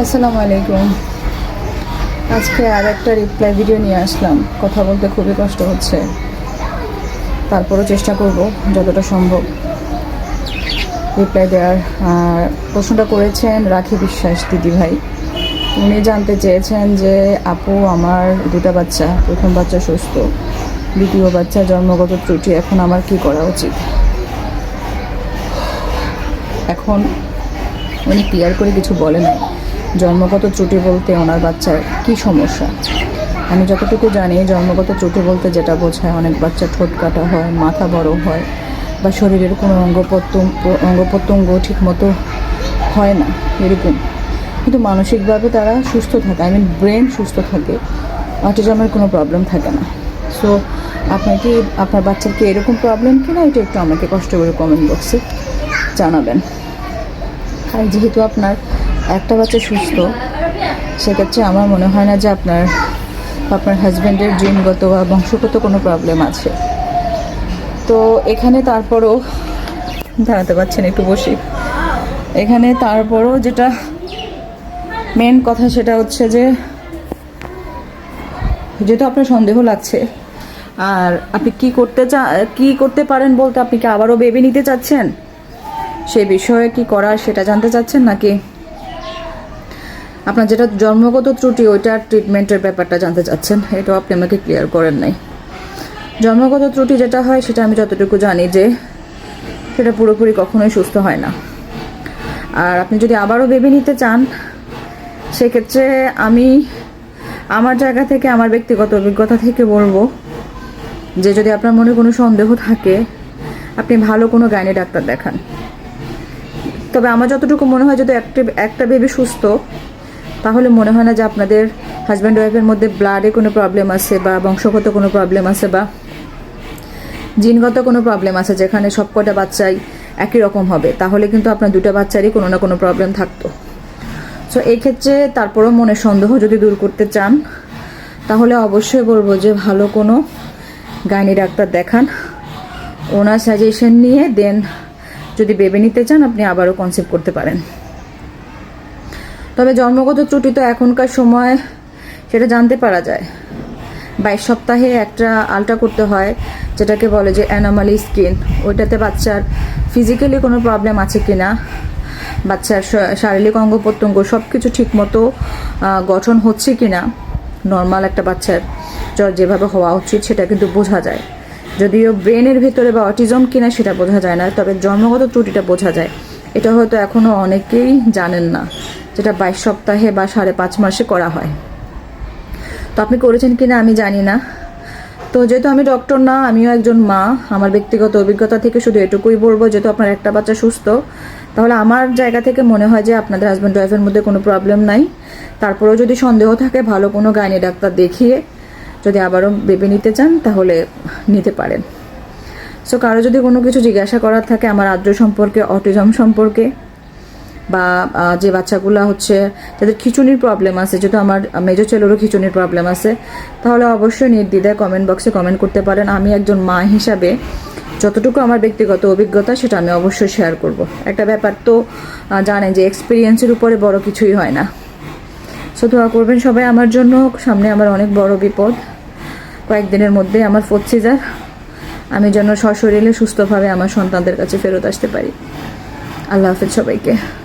আসসালামু আলাইকুম। আজকে আর একটা রিপ্লাই ভিডিও নিয়ে আসলাম। কথা বলতে খুবই কষ্ট হচ্ছে। তারপরও চেষ্টা করব যতটা সম্ভব রিপ্লাই দেওয়ার। প্রশ্নটা করেছেন রাখি বিশ্বাস দিদি ভাই। উনি জানতে চেয়েছেন যে, আপু, আমার দুটা বাচ্চা, প্রথম বাচ্চা সুস্থ, দ্বিতীয় বাচ্চা জন্মগত ত্রুটি, এখন আমার কি করা উচিত? এখন উনি ক্লিয়ার করে কিছু বলে নাই। জন্মগত ত্রুটি বলতে ওনার বাচ্চার কি সমস্যা? আমি যতটুকু জানি, জন্মগত ত্রুটি বলতে যেটা বোঝায়, অনেক বাচ্চা ঠোঁট কাটা হয়, মাথা বড় হয় বা শরীরের কোনো অঙ্গ প্রত্যঙ্গ অঙ্গ প্রত্যঙ্গ ঠিক মতো হয় না, এরকম। কিন্তু মানসিকভাবে তারা সুস্থ থাকে আই মিন ব্রেন সুস্থ থাকে, অটিজমের কোনো প্রবলেম থাকে না। সো আপনার কি, আপনার বাচ্চার কি এরকম প্রবলেম কি না এটা একটু আমাকে কষ্ট করে কমেন্ট বক্সে জানাবেন। আর যেহেতু আপনার একটা বাচ্চা সুস্থ, সেক্ষেত্রে আমার মনে হয় না যে আপনার আপনার হাজব্যান্ডের জিনগত বা বংশগত কোনো প্রবলেম আছে। তো এখানে তারপরও, দাঁড়াতে পারছেন একটু বসি। এখানে তারপরও যেটা মেন কথা সেটা হচ্ছে যে, যেহেতু আপনার সন্দেহ লাগছে, আর আপনি কি করতে চা, কি করতে পারেন বলতে আপনি কি আবারও বেবি নিতে চাচ্ছেন? সে বিষয়ে কি করার সেটা জানতে চাচ্ছেন নাকি আপনার যেটা জন্মগত ত্রুটি, ওইটার ট্রিটমেন্টের ব্যাপারটা জানতে চাচ্ছেন, এটাও আপনি আমাকে ক্লিয়ার করেন নাই। জন্মগত ত্রুটি যেটা হয়, সেটা আমি যতটুকু জানি যে, সেটা পুরোপুরি কখনোই সুস্থ হয় না। আর আপনি যদি আবারও বেবি নিতে চান, সেক্ষেত্রে আমি আমার জায়গা থেকে, আমার ব্যক্তিগত অভিজ্ঞতা থেকে বলব যে, যদি আপনার মনে কোনো সন্দেহ থাকে, আপনি ভালো কোনো গাইনি ডাক্তার দেখান। তবে আমার যতটুকু মনে হয়, যদি একটা একটা বেবি সুস্থ তাহলে মনে হয় না যে আপনাদের হাজব্যান্ড ওয়াইফের মধ্যে ব্লাডে কোনো প্রবলেম আছে বা বংশগত কোনো প্রবলেম আছে বা জিনগত কোনো প্রবলেম আছে যেখানে সব কটা বাচ্চাই একই রকম হবে। তাহলে কিন্তু আপনার দুটো বাচ্চারই কোনো না কোনো প্রবলেম থাকতো। সো এই ক্ষেত্রে তারপরও মনে সন্দেহ যদি দূর করতে চান, তাহলে অবশ্যই বলব যে ভালো কোনো গাইনি ডাক্তার দেখান। ওনার সাজেশন নিয়ে দেন যদি বেবে নিতে চান, আপনি আবারও কনসেপ্ট করতে পারেন। তবে জন্মগত ত্রুটি তো এখনকার সময়, সেটা জানতে পারা যায়। বাইশ সপ্তাহে একটা আলট্রা করতে হয়, যেটাকে বলে যে অ্যানামালি স্কিন। ওইটাতে বাচ্চার ফিজিক্যালি কোনো প্রবলেম আছে কি না বাচ্চার শারীরিক অঙ্গ প্রত্যঙ্গ সব কিছু ঠিকমতো গঠন হচ্ছে কি না নর্মাল একটা বাচ্চার জ্বর যেভাবে হওয়া উচিত সেটা কিন্তু বোঝা যায়। যদিও ব্রেনের ভেতরে বা অটিজম কিনা সেটা বোঝা যায় না, তবে জন্মগত ত্রুটিটা বোঝা যায়। এটা হয়তো এখনও অনেকেই জানেন না। যেটা বাইশ সপ্তাহে বা সাড়ে পাঁচ মাসে করা হয়। তো আপনি করেছেন কিনা আমি জানি না। তো যেহেতু আমি ডক্টর না, আমিও একজন মা, আমার ব্যক্তিগত অভিজ্ঞতা থেকে শুধু এটুকুই বলব, যেহেতু আপনার একটা বাচ্চা সুস্থ, তাহলে আমার জায়গা থেকে মনে হয় যে আপনাদের হাজব্যান্ড ওয়াইফের মধ্যে কোনো প্রবলেম নাই। তারপরেও যদি সন্দেহ থাকে, ভালো কোনো গাইনি ডাক্তার দেখিয়ে যদি আবারও বেবি নিতে চান, তাহলে নিতে পারেন। সো কারও যদি কোনো কিছু জিজ্ঞাসা করার থাকে, আমার আদ্র সম্পর্কে অটিজম সম্পর্কে বা যে বাচ্চাগুলো হচ্ছে যাদের খিচুনির প্রবলেম আছে, যেহেতু আমার মেজর ছেলেরও খিচুনির প্রবলেম আছে, তাহলে অবশ্যই নির্দ্বিধায় কমেন্ট বক্সে কমেন্ট করতে পারেন। আমি একজন মা হিসাবে যতটুকু আমার ব্যক্তিগত অভিজ্ঞতা সেটা আমি অবশ্যই শেয়ার করব। একটা ব্যাপার তো জানেন যে এক্সপিরিয়েন্সের উপরে বড় কিছুই হয় না। সো দোয়া করবেন সবাই আমার জন্য। সামনে আমার অনেক বড় বিপদ। কয়েকদিনের মধ্যে আমার ফোর্থ সিজার আমি যেন সশরীরে সুস্থভাবে আমার সন্তানদের কাছে ফেরত আসতে পারি। আল্লাহ হাফেজ সবাইকে।